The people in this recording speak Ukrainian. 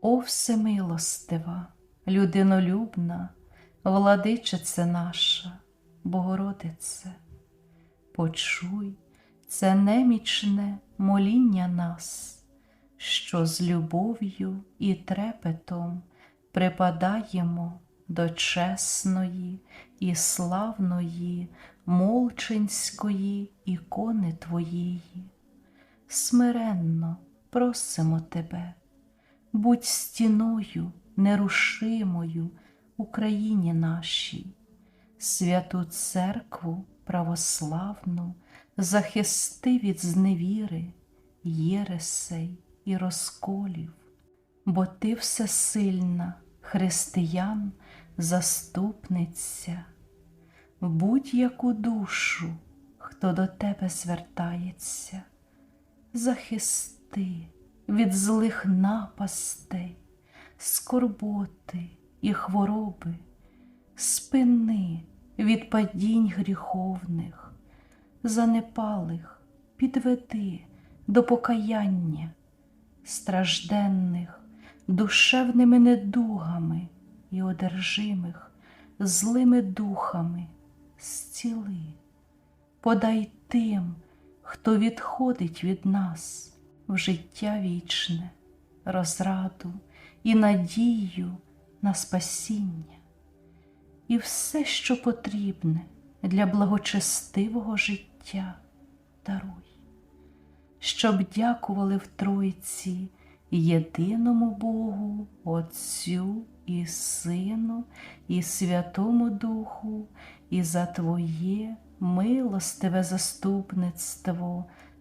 О всемилостива, людинолюбна, владичице наша, Богородице, почуй це немічне моління нас, що з любов'ю і трепетом припадаємо до чесної і славної молчинської ікони Твоєї. Смиренно просимо Тебе, будь стіною нерушимою Україні нашій, святу церкву православну захисти від зневіри, єресей і розколів, бо Ти всесильна, християн, заступниця, будь-яку душу, хто до Тебе звертається, захисти від злих напастей, скорботи і хвороби, спини від падінь гріховних, занепалих підведи до покаяння, стражденних душевними недугами і одержимих злими духами зціли, подай тим, хто відходить від нас в життя вічне, розраду і надію на спасіння, і все, що потрібне для благочестивого життя, даруй, щоб дякували в Тройці єдиному Богу, Отцю і Сину, і Святому Духу, і за Твоє милостиве заступництво,